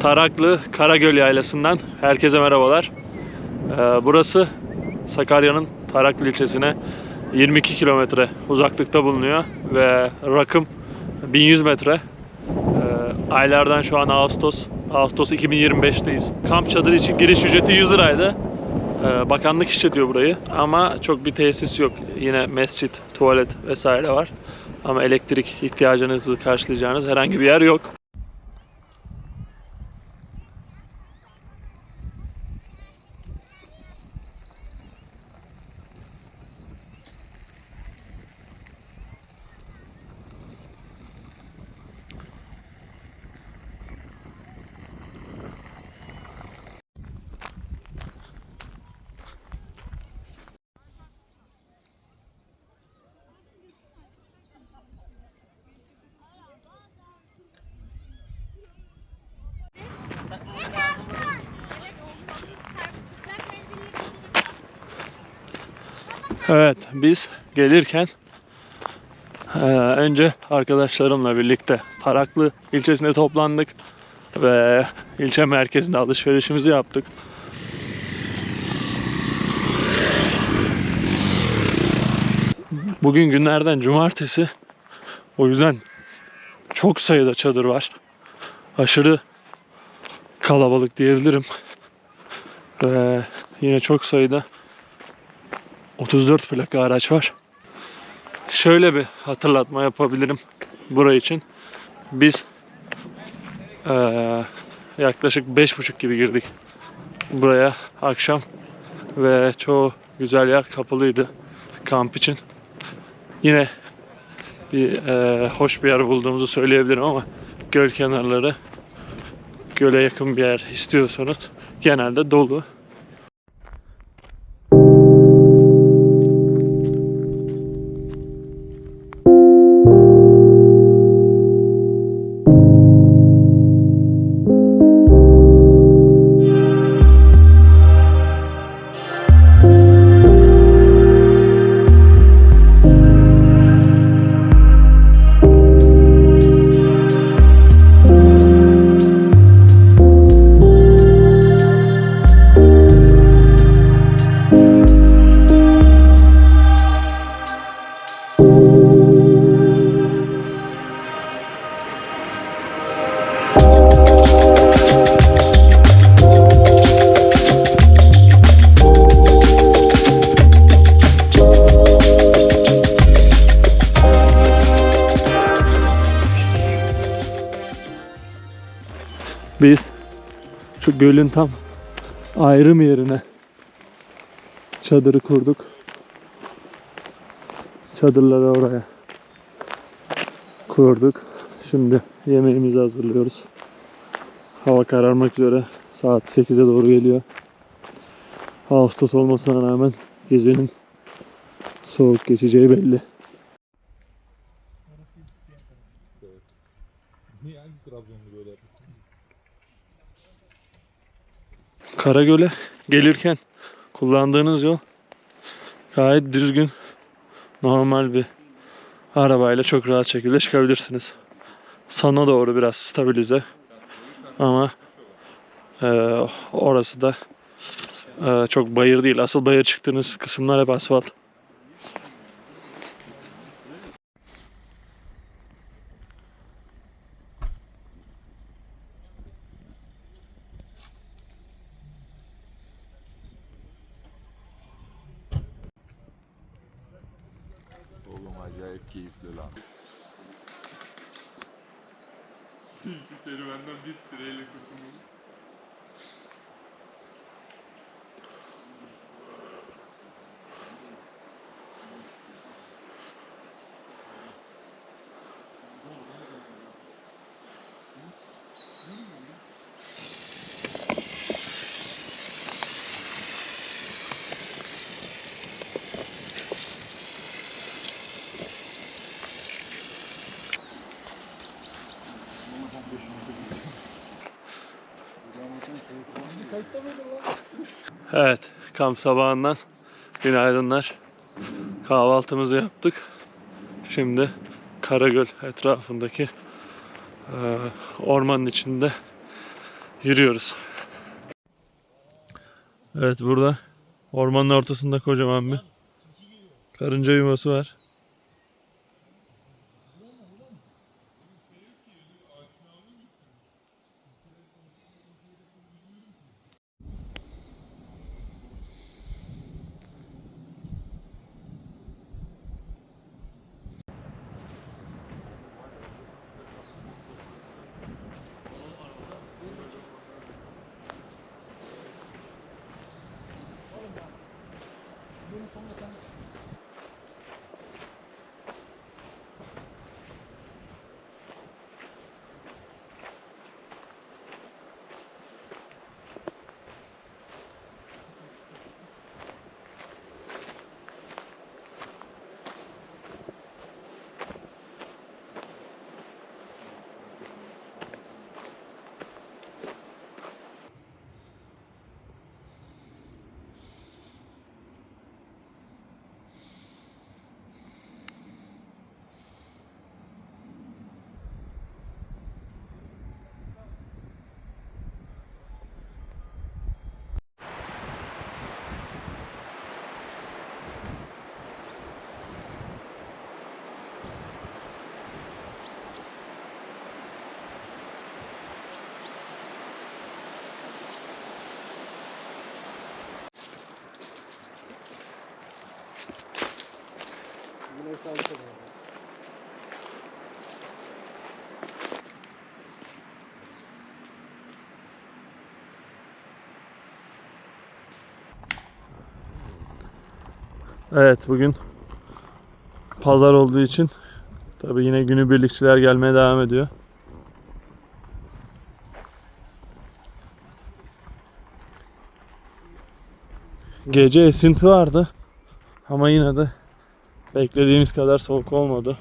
Taraklı Karagöl Yaylası'ndan herkese merhabalar. Ee, burası Sakarya'nın Taraklı ilçesine 22 kilometre uzaklıkta bulunuyor ve rakım 1100 metre. Ee, aylardan şu an Ağustos. Ağustos 2025'teyiz. Kamp çadırı için giriş ücreti 100 liraydı. Ee, bakanlık işletiyor burayı ama çok bir tesis yok. Yine mescit, tuvalet vesaire var. Ama elektrik ihtiyacınızı karşılayacağınız herhangi bir yer yok. Evet, biz gelirken eee, önce arkadaşlarımla birlikte Taraklı ilçesine toplandık ve ilçe merkezinde alışverişimizi yaptık. Bugün günlerden cumartesi. O yüzden çok sayıda çadır var. Aşırı kalabalık diyebilirim. Ve yine çok sayıda 34 plaka araç var. Şöyle bir hatırlatma yapabilirim burayı için. Biz eee, yaklaşık 5.30 gibi girdik buraya akşam ve çoğu güzel yer kapalıydı kamp için. Yine bir eee, hoş bir yer bulduğumuzu söyleyebilirim ama göl kenarları göle yakın bir yer istiyorsanız genelde dolu. Şu gölün tam ayrım yerine çadırı kurduk. Çadırları oraya kurduk. Şimdi yemeğimizi hazırlıyoruz. Hava kararmak üzere. Saat 8'e doğru geliyor. Ağustos olmasına rağmen gecenin soğuk geçeceği belli. Karagöl'e gelirken kullandığınız yol gayet düzgün, normal bir arabayla çok rahat şekilde çıkabilirsiniz. Sana doğru biraz stabilize ama eee, orası da eee, çok bayır değil. Asıl bayır çıktığınız kısımlar hep asfalt. Acayip keyifli lan. Serüvenden bir Evet, kamp sabahından günaydınlar. Kahvaltımızı yaptık. Şimdi Karagöl etrafındaki e, ormanın içinde yürüyoruz. Evet burada ormanın ortasında kocaman bir karınca yuvası var. Evet bugün pazar olduğu için tabi yine günübirlikçiler gelmeye devam ediyor. Gece esinti vardı ama yine de beklediğimiz kadar soğuk olmadı.